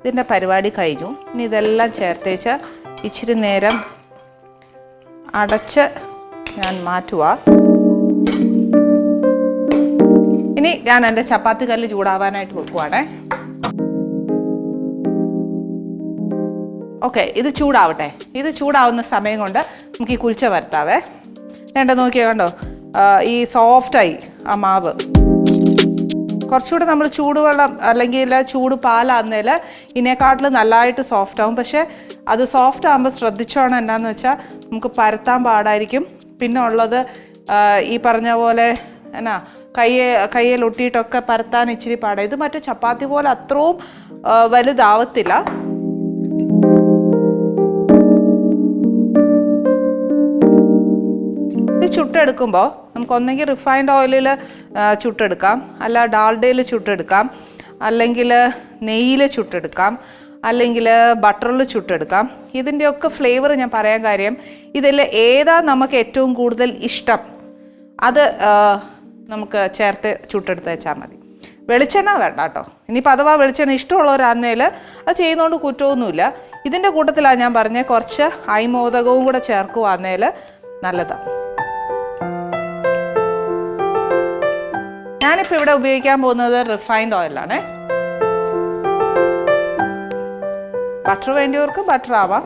ഇതിന്റെ പരിപാടി കഴിഞ്ഞു. ഇനി ഇതെല്ലാം ചേർത്തേച്ച് ഇച്ചിരി നേരം അടച്ച് ഞാൻ മാറ്റുക ഇനി ഞാൻ എന്റെ ചപ്പാത്തി കല്ല് ചൂടാവാനായിട്ട് വെക്കുവാണേ. ഓക്കെ ഇത് ചൂടാവട്ടെ. ഇത് ചൂടാവുന്ന സമയം കൊണ്ട് നമുക്ക് ഈ കുളിച്ച വരുത്താവേ. വേണ്ട നോക്കിയാൽ കണ്ടോ? ഈ സോഫ്റ്റായി ആ മാവ്. കുറച്ചുകൂടെ നമ്മൾ ചൂടുവെള്ളം അല്ലെങ്കിൽ ചൂട് പാലാന്നേൽ ഇതിനെക്കാട്ടിൽ നല്ലതായിട്ട് സോഫ്റ്റ് ആവും. പക്ഷേ അത് സോഫ്റ്റ് ആകുമ്പോൾ ശ്രദ്ധിച്ചോണം എന്താണെന്ന് വെച്ചാൽ നമുക്ക് പരത്താൻ പാടായിരിക്കും. പിന്നെ ഉള്ളത് ഈ പറഞ്ഞ പോലെ എന്നാ കയ്യെ കയ്യിൽ ഒട്ടിയിട്ടൊക്കെ പരത്താൻ ഇച്ചിരി പാടാം. ഇത് മറ്റേ ചപ്പാത്തി പോലെ അത്രയും വലുതാവത്തില്ല. ചുട്ടെടുക്കുമ്പോൾ നമുക്ക് ഒന്നെങ്കിൽ റിഫൈൻഡ് ഓയിലിൽ ചുട്ടെടുക്കാം. അല്ല ഡാൽഡയിൽ ചുട്ടെടുക്കാം. അല്ലെങ്കിൽ നെയ്യിൽ ചുട്ടെടുക്കാം. അല്ലെങ്കിൽ ബട്ടറിൽ ചുട്ടെടുക്കാം. ഇതിന്റെയൊക്കെ ഫ്ലേവർ ഞാൻ പറയാൻ കാര്യം ഇതിൽ ഏതാ നമുക്ക് ഏറ്റവും കൂടുതൽ ഇഷ്ടം? അത് നമുക്ക് ചേർത്ത് ചുട്ടെടുത്ത് വെച്ചാൽ മതി. വെളിച്ചെണ്ണ വേണ്ട കേട്ടോ. ഇനിയിപ്പോൾ അഥവാ വെളിച്ചെണ്ണ ഇഷ്ടമുള്ളവരാന്നേൽ അത് ചെയ്യുന്നതുകൊണ്ട് കുറ്റമൊന്നുമില്ല. ഇതിന്റെ കൂട്ടത്തിലാണ് ഞാൻ പറഞ്ഞത് കുറച്ച് ഐമോദകവും കൂടെ ചേർക്കുവാന്നേൽ നല്ലതാണ് ഞാനിപ്പോൾ ഇവിടെ ഉപയോഗിക്കാൻ പോകുന്നത് റിഫൈൻഡ് ഓയിലാണ് ബട്ടർ വേണ്ടിയവർക്ക് ബട്ടർ ആവാം.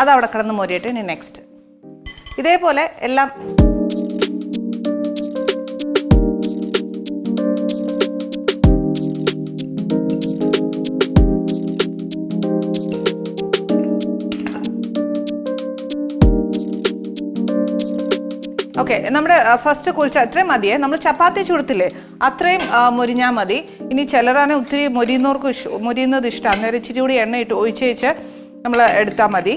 അത് അവിടെ കിടന്ന് മോരിയിട്ട് ഇനി നെക്സ്റ്റ് ഇതേപോലെ എല്ലാം ഓക്കെ നമ്മുടെ ഫസ്റ്റ് കുളിച്ച അത്രയും മതിയേ. നമ്മൾ ചപ്പാത്തി ചുടുത്തില്ലേ? അത്രയും മുരിഞ്ഞാൽ മതി. ഇനി ചിലരാണ് ഒത്തിരി മുരിയുന്നവർക്ക് മുരിയുന്നത് ഇഷ്ടമാണ് ഇഷ്ടം. അന്നേരം ഇച്ചിരി കൂടി എണ്ണ ഇട്ട് ഒഴിച്ചേച്ച് നമ്മൾ എടുത്താൽ മതി.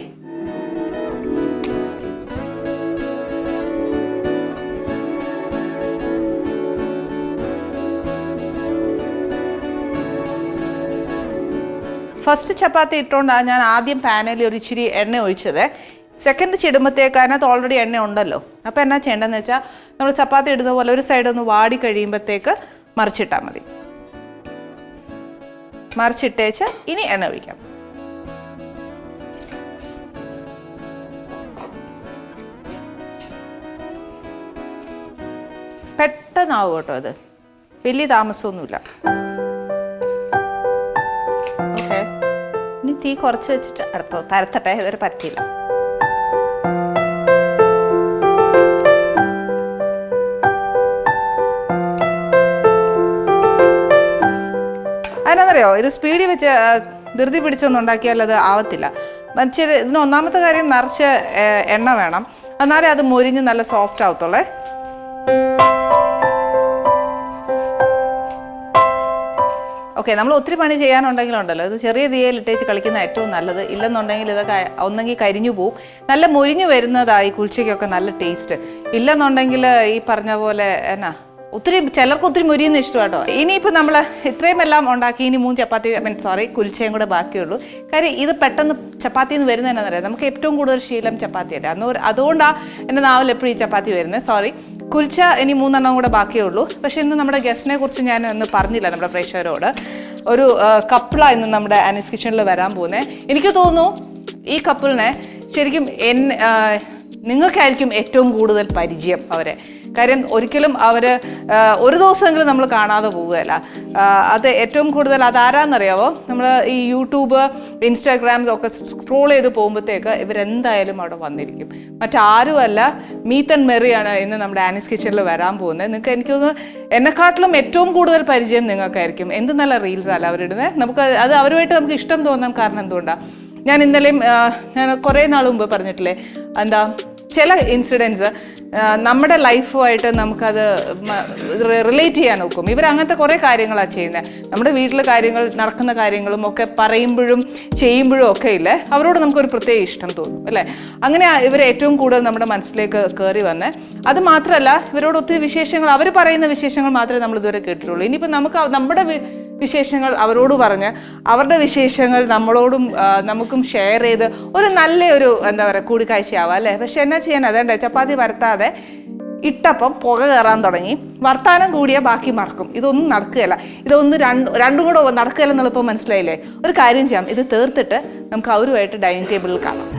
ഫസ്റ്റ് ചപ്പാത്തി ഇട്ടുകൊണ്ടാണ് ഞാൻ ആദ്യം പാനിൽ ഒരു ഇച്ചിരി എണ്ണ ഒഴിച്ചത്. സെക്കൻഡ് ചിടുമ്പത്തേക്ക് അതിനകത്ത് ഓൾറെഡി എണ്ണ ഉണ്ടല്ലോ. അപ്പോൾ എന്നാ ചെയ്യേണ്ടതെന്ന് വെച്ചാൽ നമ്മൾ ചപ്പാത്തി ഇടുന്ന പോലെ ഒരു സൈഡ് ഒന്ന് വാടി കഴിയുമ്പോഴത്തേക്ക് മറിച്ചിട്ടാൽ മതി. മറിച്ചിട്ടേച്ച് ഇനി എണ്ണ ഒഴിക്കാം. പെട്ടെന്നാവും കേട്ടോ അത്. വലിയ താമസമൊന്നുമില്ല. തീ കുറച്ച് വെച്ചിട്ട് അടുത്തത് പരത്തട്ടെ ഇതൊരു പറ്റിയില്ല. അതിനെന്നറിയോ ഇത് സ്പീഡിൽ വെച്ച് ധൃതി പിടിച്ചൊന്നും ഉണ്ടാക്കിയാൽ അത് ആവത്തില്ല. മറ്റേ ഇതിന് ഒന്നാമത്തെ കാര്യം നിറച്ച് എണ്ണ വേണം. എന്നാലേ അത് മൊരിഞ്ഞ് നല്ല സോഫ്റ്റ് ആവത്തുള്ളേ. ഓക്കെ നമ്മൾ ഒത്തിരി പണി ചെയ്യാനുണ്ടെങ്കിലുണ്ടല്ലോ. ഇത് ചെറിയ തീയിൽ ഇട്ടേച്ച് കളിക്കുന്ന ഏറ്റവും നല്ലത്. ഇല്ലെന്നുണ്ടെങ്കിൽ ഇതൊക്കെ ഒന്നെങ്കിൽ കരിഞ്ഞു പോവും. നല്ല മൊരിഞ്ഞു വരുന്നതായി കുളിച്ചയ്ക്കൊക്കെ നല്ല ടേസ്റ്റ്. ഇല്ലെന്നുണ്ടെങ്കിൽ ഈ പറഞ്ഞ പോലെ എന്നാ ഒത്തിരി ചിലർക്ക് ഒത്തിരി മുരിയുന്ന ഇഷ്ടം കേട്ടോ ഇനിയിപ്പോൾ നമ്മൾ ഇത്രയും എല്ലാം ഉണ്ടാക്കി ഇനി മൂന്ന് ചപ്പാത്തി മീൻ സോറി കുലിച്ചയും കൂടെ ബാക്കിയുള്ളൂ. കാര്യം ഇത് പെട്ടെന്ന് ചപ്പാത്തി എന്ന് വരുന്നത് പറയാം നമുക്ക് ഏറ്റവും കൂടുതൽ ശീലം ചപ്പാത്തിയല്ലേ അന്ന് അതുകൊണ്ടാണ് എന്റെ നാവിൽ എപ്പോഴും ഈ ചപ്പാത്തി വരുന്നത്. സോറി. കുൽച്ച ഇനി മൂന്നെണ്ണം കൂടെ ബാക്കിയേ ഉള്ളൂ പക്ഷേ ഇന്ന് നമ്മുടെ ഗസ്റ്റിനെ കുറിച്ച് ഞാൻ ഒന്ന് പറഞ്ഞില്ല നമ്മുടെ പ്രേക്ഷകരോട്. ഒരു കപ്പിള ഇന്ന് നമ്മുടെ അനീസ് കിച്ചണിൽ വരാൻ പോകുന്നത് എനിക്ക് തോന്നുന്നു ഈ കപ്പിളിനെ ശരിക്കും എൻ നിങ്ങൾക്കായിരിക്കും ഏറ്റവും കൂടുതൽ പരിചയം അവരെ. കാര്യം ഒരിക്കലും അവർ ഒരു ദിവസമെങ്കിലും നമ്മൾ കാണാതെ പോവുകയല്ല. അത് ഏറ്റവും കൂടുതൽ അതാരാന്നറിയാവോ നമ്മൾ ഈ യൂട്യൂബ് ഇൻസ്റ്റാഗ്രാം ഒക്കെ സ്ക്രോൾ ചെയ്ത് പോകുമ്പോഴത്തേക്ക് ഇവരെന്തായാലും അവിടെ വന്നിരിക്കും. മറ്റാരുമല്ല മീത്തൻ മെറിയാണ് ഇന്ന് നമ്മുടെ ആനിസ് കിച്ചണിൽ വരാൻ പോകുന്നത്. നിങ്ങൾക്ക് എനിക്ക് എന്നെക്കാട്ടിലും ഏറ്റവും കൂടുതൽ പരിചയം നിങ്ങൾക്കായിരിക്കും. എന്ത് നല്ല റീൽസ് അവരിടുന്നത് നമുക്ക് അത് അവരുമായിട്ട് നമുക്ക് ഇഷ്ടം തോന്നാൻ കാരണം എന്തുകൊണ്ടാണ് ഞാൻ ഇന്നലെയും ഞാൻ കുറേ നാൾ മുമ്പ് പറഞ്ഞിട്ടില്ലേ? എന്താ ചില ഇൻസിഡൻസ് നമ്മുടെ ലൈഫുമായിട്ട് നമുക്കത് റിലേറ്റ് ചെയ്യാൻ നോക്കും ഇവർ അങ്ങനത്തെ കുറേ കാര്യങ്ങളാണ് ചെയ്യുന്നത് നമ്മുടെ വീട്ടിൽ കാര്യങ്ങൾ നടക്കുന്ന കാര്യങ്ങളും ഒക്കെ പറയുമ്പോഴും ചെയ്യുമ്പോഴും ഒക്കെ ഇല്ലേ അവരോട് നമുക്കൊരു പ്രത്യേക ഇഷ്ടം തോന്നും അല്ലേ? അങ്ങനെ ഇവർ ഏറ്റവും കൂടുതൽ നമ്മുടെ മനസ്സിലേക്ക് കയറി വന്നത് അത് മാത്രമല്ല ഇവരോട് ഒത്തിരി വിശേഷങ്ങൾ അവർ പറയുന്ന വിശേഷങ്ങൾ മാത്രമേ നമ്മൾ ഇതുവരെ കേട്ടിട്ടുള്ളൂ. ഇനിയിപ്പോൾ നമുക്ക് നമ്മുടെ വിശേഷങ്ങൾ അവരോട് പറഞ്ഞ് അവരുടെ വിശേഷങ്ങൾ നമ്മളോടും നമുക്കും ഷെയർ ചെയ്ത് ഒരു നല്ല ഒരു എന്താ പറയുക കൂടിക്കാഴ്ചയാവാം അല്ലേ? പക്ഷെ എന്നാ ചെയ്യാൻ അതേണ്ട ചപ്പാത്തി പരത്താതെ ഇട്ടപ്പം പുക കയറാൻ തുടങ്ങി. വർത്താനം കൂടിയ ബാക്കി മറക്കും. ഇതൊന്നും നടക്കുകയല്ല. ഇതൊന്നും രണ്ട് രണ്ടും കൂടെ നടക്കുകയല്ല എന്നുള്ളപ്പോൾ മനസ്സിലായില്ലേ? ഒരു കാര്യം ചെയ്യാം. ഇത് തീർത്തിട്ട് നമുക്ക് അവരുമായിട്ട് ഡൈനിങ് ടേബിളിൽ കാണാം.